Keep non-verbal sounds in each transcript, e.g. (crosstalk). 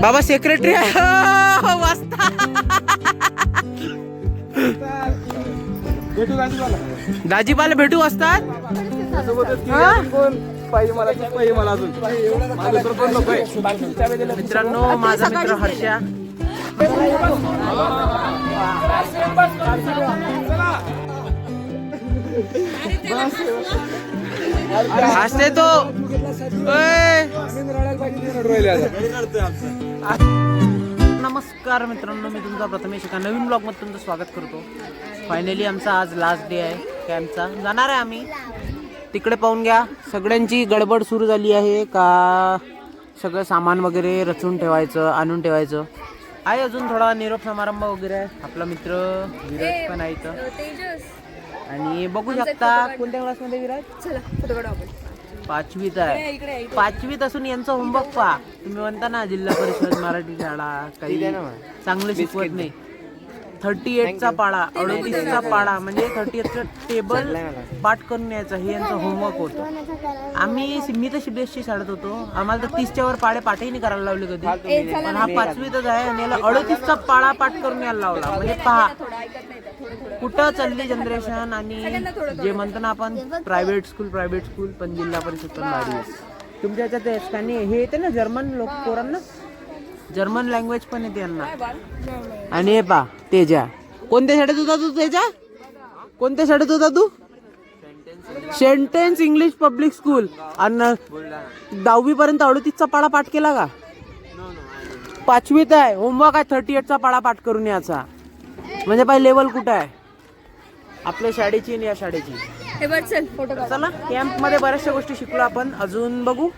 बाबा सेक्रेटरी आहे. हो, वाचता भेटू दाजीबाला भेटू असतात. मित्रांनो माझा मित्र हर्षा. हसते तो. ओय. नमस्कार मित्रांनो मी तुमचा प्रथमेश एका नवीन ब्लॉगमध्ये तुमचं स्वागत करतो. फायनली आमचा आज लास्ट डे आहे. कॅम्पचा जाणार आहे आम्ही. तिकडे पाहून घ्या. सगळ्यांची गडबड सुरू झाली आहे का? सगळं सामान वगैरे रचून ठेवायचं आणून ठेवायचं. आहे अजून थोडा निरोप समारंभ वगैरे. आहे आपला मित्र विराज पण आहे इथं. तेजस. आणि बघू शकता कोणत्या क्लासमध्ये विराज? चला फोटो काढू आपण. पाचवीत आहे. पाचवीत असून यांचं होमवर्क पहा. तुम्ही म्हणता ना जिल्हा परिषद मराठी शाळा काही चांगलं शिकवत नाही. थर्टी एटचा पाडा अडतीसचा पाडा म्हणजे थर्टी एटचा टेबल पाठ करून यायचा हे यांचं होमवर्क होतं. आम्ही मी तर सीबीएसई शाळेत होतो. आम्हाला तर तीसच्या वर पाडे पाठही नाही करायला लावले कधी. पण हा पाचवीतच आहे आणि याला अडतीसचा पाडा पाठ करून यायला लावला. म्हणजे पहा कुठं चालली जनरेशन आणि जे म्हणतो ना आपण प्रायव्हेट स्कूल प्रायव्हेट स्कूल पण जिल्हा परिषद पण भारी आहे. तुमच्या याच्यात ते स्कॅनी हे येते ना जर्मन लोक पोरांना? जर्मन लँग्वेज पण येते यांना. आणि हे पा तेजा. कोणत्या शाळेत होता तू तेजा? कोणत्या शाळेत होता तू? सेंटेन्स इंग्लिश पब्लिक स्कूल आणि दहावी पर्यंत अडतीसचा पाडा पाठ केला का? पाचवीत आहे. होमवर्क आहे थर्टी एटचा पाडा पाठ करून याचा. म्हणजे पाय लेवल कुठं आहे? आपल्या शाळेची आणि या शाळेची. चल कॅम्पमध्ये बऱ्याचशा गोष्टी शिकलो आपण. अजून बघू.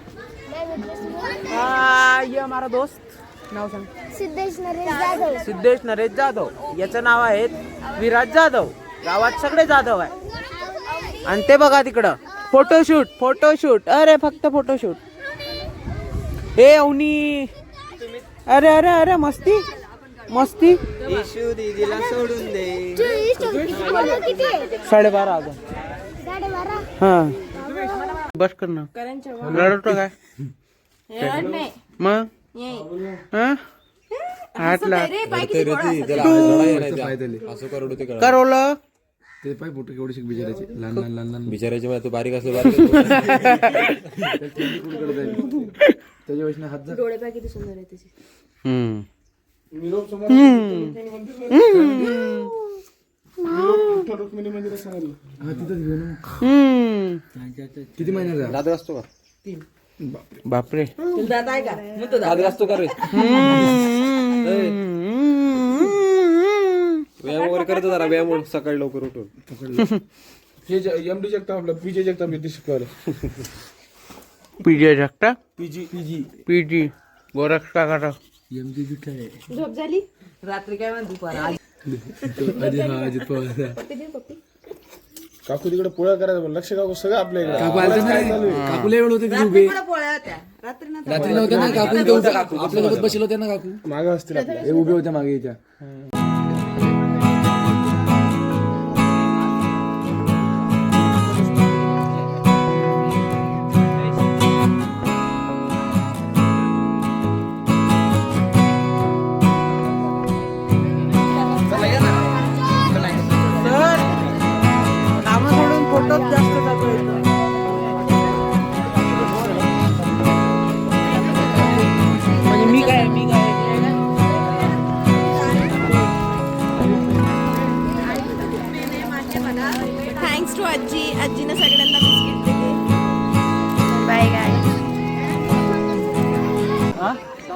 हा, ये हमारा दोस्त. नाव सांग. सिद्धेश नरेश जाधव. सिद्धेश नरेश जाधव. याचं नाव आहे विराज जाधव. गावात सगळे जाधव आहे. आणि ते बघा तिकडं. फोटोशूट फोटोशूट अरे फक्त फोटोशूट ए अवनी. अरे अरे अरे मस्ती. मस्ती. follow किती आहे? साडेबारा हजार साडेबारा? हा. बस कर ना. रडतो काय? मग? आठला करवलं ते पाय फोटो केवढे शिक बिचारायचे लहान लहान लहान लहान. बिचारायचे म्हणजे तू बारीक असतो बारीक त्याच्या हात डोळे पाय किती सुंदर आहे त्याचे. हम्म. हा तिथंच घेऊ ना हम्म. किती महिन्याचा दादा असतो का? बापरे. दादा असतो का रे? व्यायाम वगैरे करतो जरा व्यायाम सकाळी लवकर उठून. हे एम डी जगताप आपलं पीजे जगताप येते शिकवायला पीजी जगता पीजी पीजी पीजी गोरख का करा एम डी बी काय झोप झाली? अजित (laughs) हा अजित पवार काकू तिकडे पोळ्या करायचं लक्ष काकू सगळं आपल्या इकडे. काकू काकूला वेळ होते उभे. रात्री नव्हते ना काकू? इथे उभे आपल्यासोबत बसले होते ना काकू? मागे असतील आपल्या. हे उभे होते मागे याच्या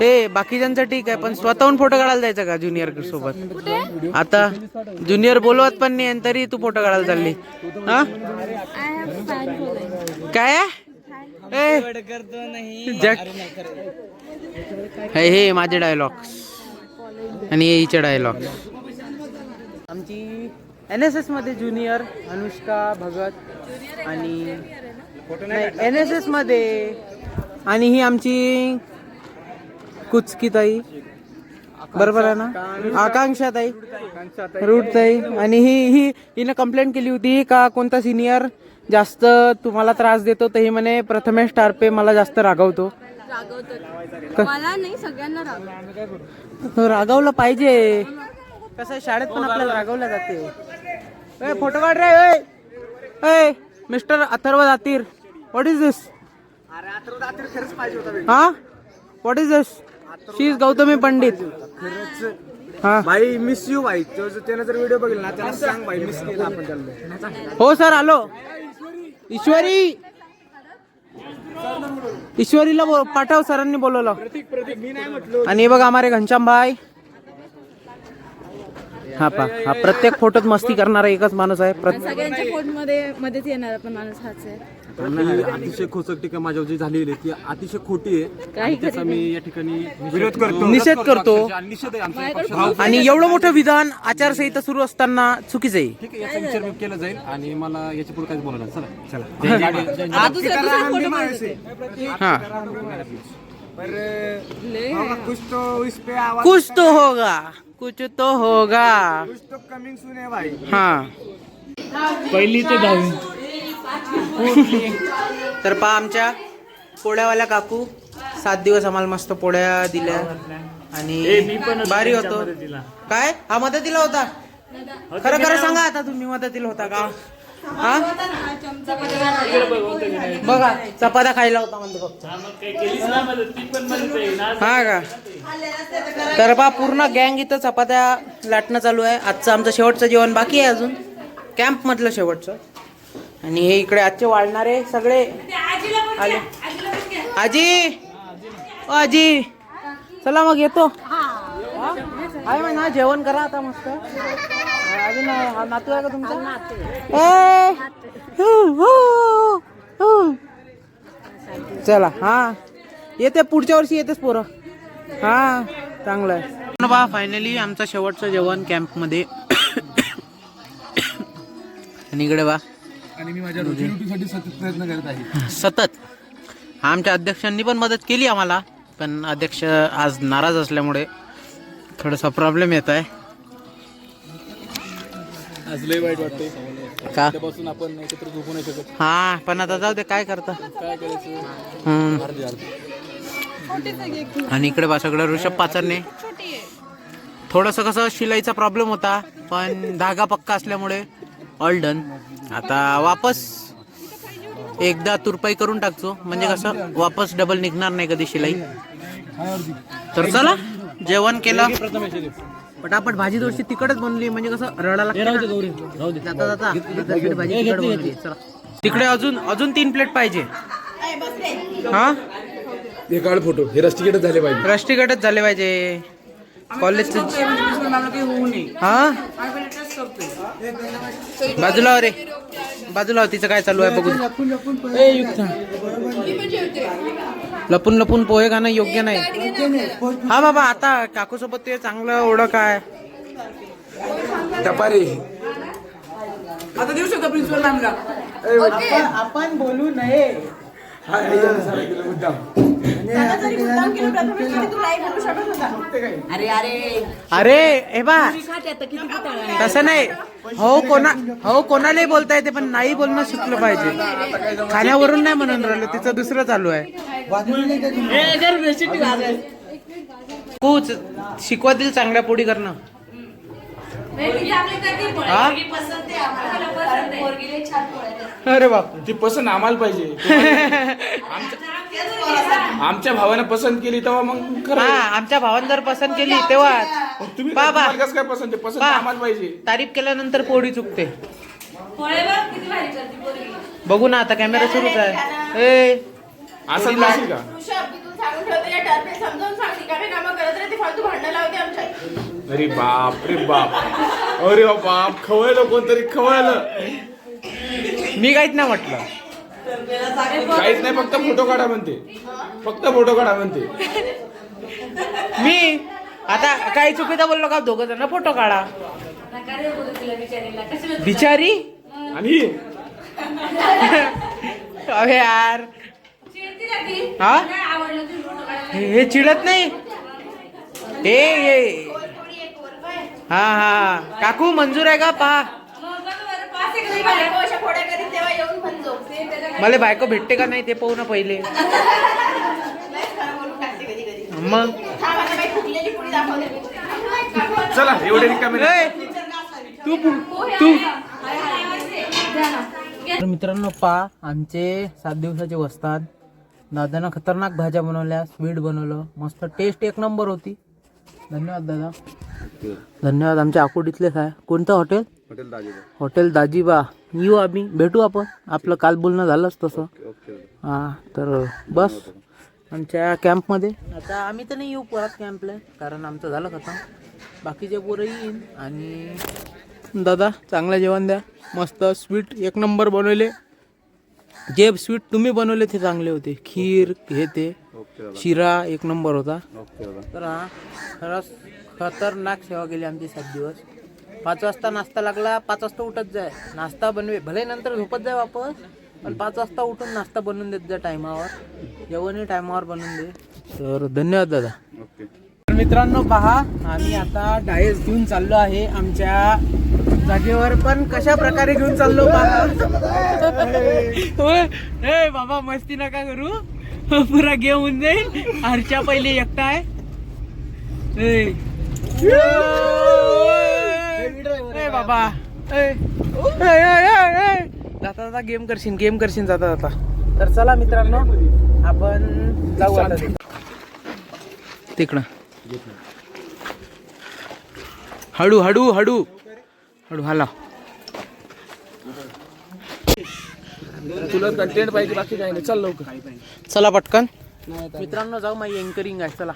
हा? बाकीच्यांचं ठीक आहे पण स्वतःहून फोटो काढायला जायचं का ज्युनियर सोबत? आता ज्युनियर बोलवत पण नाही आणि तरी तू फोटो काढायला चालली. हा? काय? आहे? ए, जग. हे हे माझे डायलॉग्स आणि हिचे डायलॉग्स आमची एन एस एसमध्ये ज्युनियर अनुष्का भगत आणि एन एस एसमध्ये आणि ही आमची कुचकी ताई बरोबर आहे ना? आकांक्षा ताई रूट ताई आणि ही ही हिने कंप्लेंट केली होती का कोणता सिनियर जास्त तुम्हाला त्रास देतो तर ही म्हणे प्रथमेश टारपे मला जास्त रागवतो. रागवतात मला नाही सगळ्यांना रागव रागवलं पाहिजे. कसं शाळेत पण आपल्याला रागवलं जाते. ए फोटो काढ रे ए! ए mister Atharva Datir. What is this हा? What is this she is Gautami Pandit हा. भाई मिस यू भाई तो जर त्यानं जर व्हिडिओ बघितला ना त्याला सांग भाई मिस केला आपण त्याला. हो सर आलो. ईश्वरी. ईश्वरीला बो- पाठव सरांनी बोलवलं. आणि हे बघा हमारे घनश्याम भाई. हा पा हा प्रत्येक फोटोत मस्ती करणारा एकच माणूस आहे. प्रत्येक सगळ्यांच्या फोनमध्ये मध्येच येणार पण माणूस हाच आहे. ही अतिशय खोचक टीका माझ्यावर जी झालेली आहे. ती अतिशय खोटी आहे. त्याचा मी या ठिकाणी विरोध करतो. निषेध करतो. आणि निषेध आहे आमच्या पक्षाचा. आणि एवढं मोठं विधान आचारसंहिता सुरू असताना चुकीचं आहे. ठीक आहे याचा विचार मी केला जाईल आणि मला याच्यापुढे काहीच बोलायला चला. चला. आता दुसरा दुसरा फोटो काढत होते. हा. पर होगा कुछ तो इस पे आवाज कुछ तो होगा कुछ तो होगा। कुछ तो कमिंग सुन है भाई। हा। पहिली ते दहावी। तर पहा आमच्या पोळ्यावाल्या काकू सात दिवस आम्हाला मस्त पोळ्या दिल्या. आणि भारी होतो. काय? हा मदतीला होता? खरं खरं सांगा आता तुम्ही मदतीला होता का? हा? बघा चपात्या खायला होता हा का? तर पहा पूर्ण गँग इथं चपात्या लाटणं चालू आहे. आजचं आमचं शेवटचं जेवण बाकी आहे अजून. कॅम्प मधलं शेवटचं. आणि हे इकडे आजचे वाढणारे सगळे. आले. आजी! ओ आजी! चला मग येतो. हा? आहे म्हण ना जेवण करा आता मस्त. अजून हा नातू आहे का तुमचा? ए! हु, हु, हु. चला हा. येते पुढच्या वर्षी येतेच पोरं. हा चांगलं आहे. बा फायनली आमचं शेवटचं जेवण कॅम्पमध्ये आणि इकडे बा. आणि मी माझ्या सतत प्रयत्न करत आहे. सतत. आमच्या अध्यक्षांनी पण मदत केली आम्हाला पण अध्यक्ष आज नाराज असल्यामुळे थोडासा प्रॉब्लेम येत आहे. आज लय वाईट वाटतंय. का? त्यापासून आपण एकत्र झोपू नाही शकत. हा पण आता जाऊ दे काय करता? काय करायचं? हम्म. अर्धे अर्धे. आणि इकडे बा सगळं ऋषभ पाचरने. थोडंसं कसं शिलाईचा प्रॉब्लेम होता पण धागा पक्का असल्यामुळे ऑल डन आता वापस एकदा तुरपाई करून टाकतो. म्हणजे कसं वापस डबल निघणार नाही कधी शिलाई. तर चला जेवण केलं. पटापट भाजी थोडीशी तिकडच बनली. म्हणजे कसं रडा लागते ना. जाता जाता. तिखट भाजी तिखट बनवली. चला. तिकडे अजून अजून तीन प्लेट पाहिजे. हा? हे काढ फोटो हे रस्टिकेटच झाले पाहिजे. राष्ट्रीयगटच झाले पाहिजे. कॉलेजच हा बाजूला हो रे. बाजूला हो, तिचं काय चालू आहे बघू ए, युक्ता. लपून लपून पोहे खाणं योग्य नाही. हा बाबा आता काकू सोबत ते चांगलं ओळख आहे टपारे आपण आपण बोलू नये. अरे हे बा तसं नाही. हो कोणा हो कोणालाही बोलता येते पण नाही बोलणं शिकलं पाहिजे. खाण्यावरून नाही म्हणून राहिलं तिचं दुसरं चालू आहे. कूच शिकवातील चांगल्या पोडी करणं? अरे बाप ती पसंत आम्हाला पाहिजे. (laughs) आमच्या भावानं पसंत केली तेव्हा मग हा खरं आमच्या भावानं जर पसंत केली तेव्हा. तुम्ही बा, बा. तुम्हाला कसं काय पसंत आहे? पसंत बा. आम्हाला पाहिजे. तारीफ केल्यानंतर पोळी चुकते. बघू ना आता कॅमेरा सुरूच आहे. ए. असं नसेल का? अरे बाप रे बाप. अरे हो बाप खवळलं कोणतरी खवळलं. मी काहीच नाही म्हटलं. काहीच नाही फक्त फोटो काढा म्हणते. फक्त फोटो काढा म्हणते. मी आता काही चुकीचं बोललो का दोघ जण फोटो काढा. बिचारी? आणि? अरे यार. हा? हे हे चिडत नाही? हे. हे हा. काकू मंजूर आहे का? पहा मला बायको भेटते का नाही ते पाहू ना पहिले. मग? चला एवढे रिकामे ए, तू तू. तर मित्रांनो पा आमचे सात दिवसाचे वस्तात दादानं खतरनाक भाज्या बनवल्या स्वीट बनवलं. मस्त टेस्ट एक नंबर होती. धन्यवाद दादा. धन्यवाद आमच्या आकुडीतलेच आहे. कोणतं hotel? Hotel Daji hotel Dajiba. येऊ आम्ही भेटू आपण. आपलं काल बोलणं झालंच तसं. हां तर बस. आमच्या कॅम्पमध्ये. आता आम्ही तर नाही येऊ परत कॅम्पला कारण आमचं झालं खतम. बाकीचे पोरं येईन आणि दादा चांगलं जेवण द्या. मस्त स्वीट. एक नंबर बनवले. जे स्वीट तुम्ही बनवले ते चांगले होते. खीर हे ते. शिरा एक नंबर होता. तर हा खरंच खतरनाक सेवा केली आमची सात दिवस. पाच वाजता नाश्ता लागला पाच वाजता उठत जाय. नाश्ता बनवे भले नंतर झोपत जाय वापस पण पाच वाजता उठून नाश्ता बनवून देत जा टायमावर. जेवणही टायमावर बनवून दे. तर धन्यवाद दादा. ओके. तर मित्रांनो पहा आम्ही आता डायस घेऊन चाललो आहे आमच्या जागेवर पण कशा प्रकारे घेऊन चाललो पहा होय. ए बाबा मस्ती नका करू. पुरा घेऊन जाईल हरच्या पहिले एकटा आहे. ए. ए बाबा. जाता जाता गेम करशील गेम करशील जाता जाता. तर चला मित्रांनो आपण जाऊ आता तिकडं. हळू हळू हळू. हळू हाला तुला कंटेंट पाहिजे बाकी काही नाही. चल लवकर. चला पटकन. मित्रांनो जाऊ माझी एंकरिंग आहे. चला.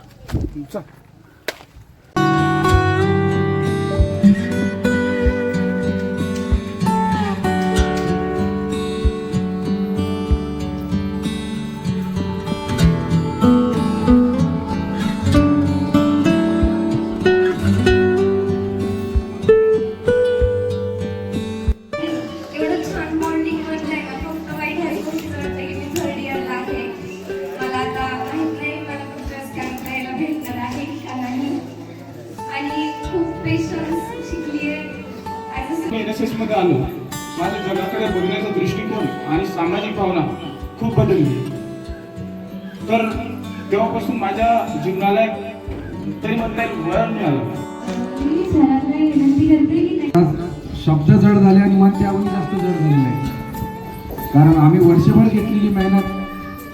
शब्द जड झाले आणि मन त्याहून जास्त जड झालेलं आहे. कारण आम्ही वर्षभर घेतलेली मेहनत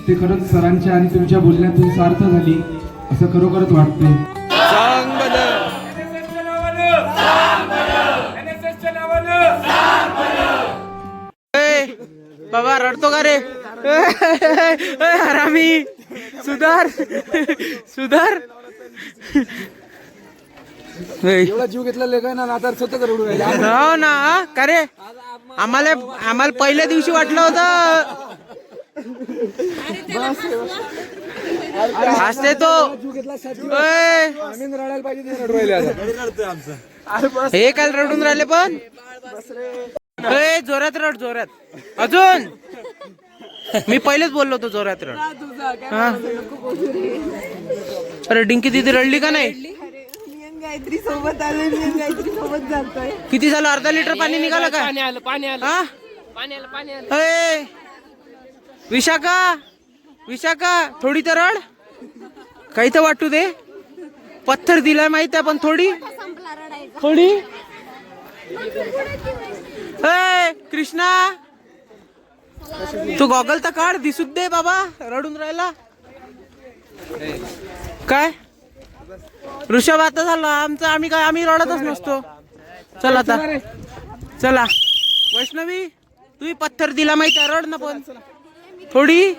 ते खरंच सरांच्या आणि तुमच्या बोलण्यातून सार्थ झाली असं खरोखरच वाटतंय. बाबा रडतो का रे? हरामी सुधार. सुधार. एवढा जीव घेतलेला काय ना आता सतत रडू राहिला. हो ना का रे? आम्हाला आम्हाला पहिल्या दिवशी वाटलं होतं. हसते तो. रडायला पाहिजे हे काय रडून राहिले पण. ए जोरात रड जोरात. अजून. मी पहिलेच बोललो होतो जोरात रड. हा. अरे डिंकी दिदी रडली का नाही? गायत्री सोबत आलोय मी गायत्री सोबत जातोय. किती झालं? अर्धा लिटर पाणी निघालं का? पाणी आलं पाणी आलं. पाणी आलं पाणी आलं. विशाखा विशाखा थोडी तर रड. काही तर वाटू दे. पत्थर दिलाय माहीत आहे पण थोडी. थोडी? ए कृष्णा. तू गॉगल तर काढ दिसू दे बाबा रडून राहिला. काय? ऋषभ आता झाला. आमचं आम्ही काय आम्ही रडतच नसतो. चल आता. चला. वैष्णवी तुम्ही पत्थर दिला माहिती आहे, रड ना पण. थोडी?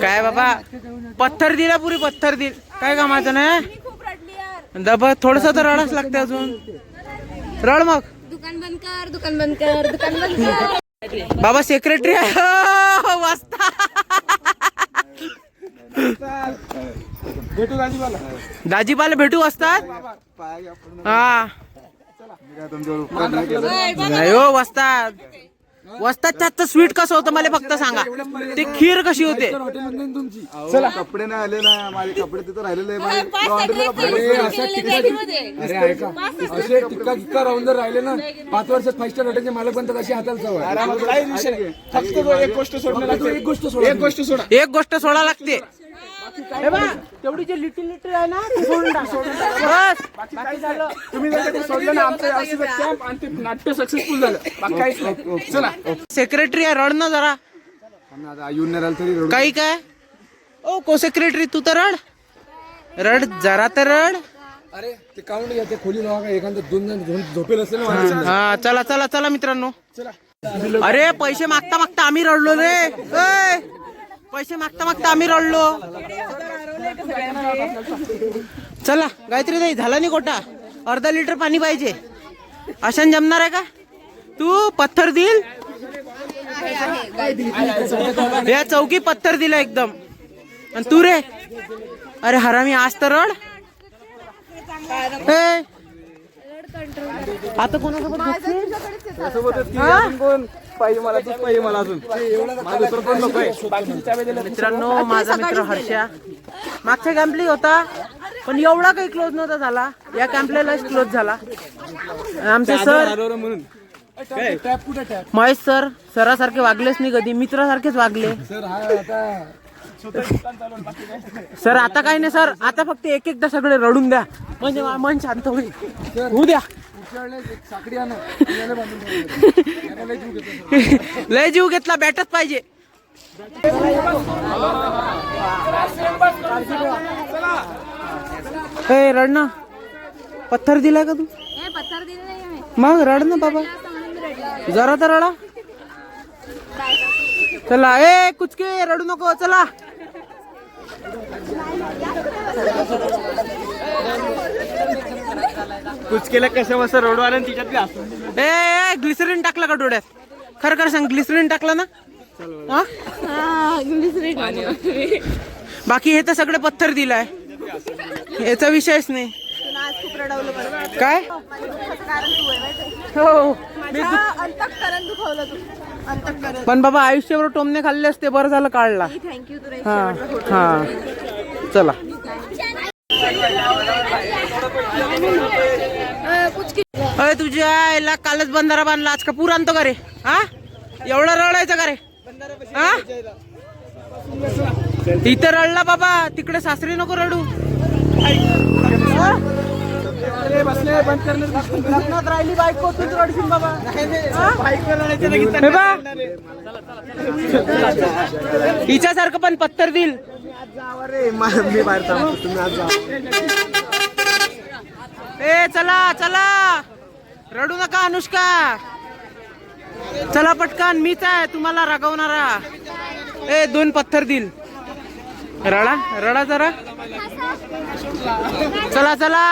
काय बाबा? पत्थर दिला पुरी पत्थर दिल. काय कामाचं नाही? दब थोडस तर रडच लागते अजून. रड मग. दुकान बंद कर दुकान बंद कर दुकान बंद कर. बाबा सेक्रेटरी आहे. (laughs) वाचता. भेटू राजीवाला दाजीबाला भेटू असतात? हा. नाही हो हातचं स्वीट कसं होतं मला फक्त सांगा. ते खीर कशी होते? चला. कपडे नाही आले ना. माझे कपडे तिथं राहिलेले असा टिक्का टिक्का टिक्का राहून जर राहिले ना पाच वर्षात फाईव्ह स्टार हॉटेलचे मालक बनतात अशी हाताला सवय. फक्त एक गोष्ट सोडणं लागते एक गोष्ट सोडा एक गोष्ट सोडा. एक गोष्ट सोडा लागते. हे बघ, तेवढी जे लिटिल लिटिल आहे ना ती सोडून टाक. बस. बाकी झालं. तुम्ही जर ते सोडलं ना आमचं औषध कॅम्प आणि ते नाट्य सक्सेसफुल झालं. बाकी काहीच नाही. चला. सेक्रेटरी आहे रड ना जरा. आता येऊन नाही राहिलं तरी रडू. काही काय? ओ को सेक्रेटरी तू तर रड. रड जरा तर रड. अरे ते काउंट घ्या ते खोली का? एखादं दोन जण झोप- झोपेल असेल ना माणूस. हा चला चला चला मित्रांनो. अरे पैसे मागता मागता आम्ही रडलो रे. पैसे मागता मागता आम्ही रडलो. चला गायत्री ताई झाला नाही कोटा अर्धा लिटर पाणी पाहिजे. अशान जमणार आहे का? तू पत्थर देईल या चौकी पत्थर दिला एकदम. आणि तू रे? अरे हरामी आज तर रड. आता कोणासोबत? पाहिजे मला तूच पाहिजे मला अजून. माझं दुसरं कोण नको आहे. मित्रांनो माझा मित्र हर्षा. मागच्या कॅम्पली होता पण एवढा काही क्लोज नव्हता झाला. या कॅम्पला क्लोज झाला. आमचे सर हरवलं म्हणून. महेश सर सरासारखे वागलेच नाही कधी. मित्रासारखेच वागले. सर आता सर आता काही नाही सर आता फक्त एक एकदा सगळे रडून द्या. म्हणजे मा- मन शांत होईल. होऊ द्या. लय जीव घेतला बॅटच पाहिजे. ए रड ना पत्थर दिलाय का तू? मग रड ना बाबा. जरा तर रडा. चला ए कुचके रडू नको चला. कुचकेला कसं मस्त रडू तिच्यात बी ए ग्लिसरीन टाकला का डोळ्यात? खरं खरं सांग ग्लिसरीन टाकलं ना? हा? बाकी हे तर सगळे पत्थर दिलाय. याचा विषयच नाही. काय? हो. पण बाबा आयुष्यभर टोमने खाल्ले असते बरं झालं काढला. थँक्यू तुला हा हा. चला. अरे तुझ्या आईला कालच बंधारा बांधला आज का पूर आणतो का रे? हा? एवढा रडायचं का रे? हा? इथं रडला बाबा तिकडे सासरी नको रडू. राहिली बायको तूच रडशील बाबा. हिच्यासारखं पण पत्तर देईल. जावा रे मी बाहेर थांबतो तुम्ही आज जा ए चला चला. रडू नका अनुष्का. चला पटकन मीच आहे तुम्हाला रागवणारा. ए दोन पत्थर दिल रडा रडा जरा. चला चला.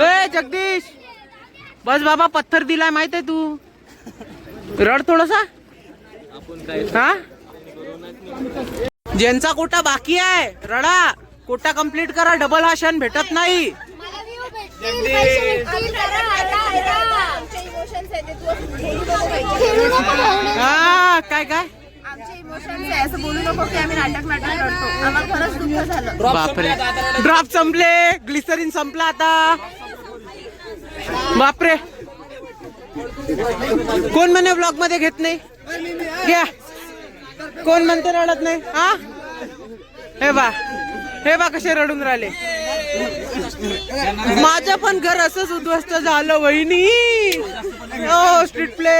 ए जगदीश. बस बाबा पत्थर दिलाय माहीत आहे तू. रड थोडसा. हा? ज्यांचा कोटा बाकी आहे रडा. कोटा कंप्लीट करा डबल हा क्षण भेटत नाही. हा काय काय आमचे इमोशन्स आहे असं बोलू नको की आम्ही नाटक नाटक करतो. आम्हाला खरंच दुःख झालं. बापरे. ड्रॉप संपले ग्लिसरीन संपला. आता. बापरे. कोण म्हणे ब्लॉगमध्ये घेत नाही? घ्या. कोण म्हणते रडत नाही? हा? हे बा. हे बा कसे रडून राहिले. माझं पण घर असंच उद्ध्वस्त झालं वहिनी. हो स्ट्रीट प्ले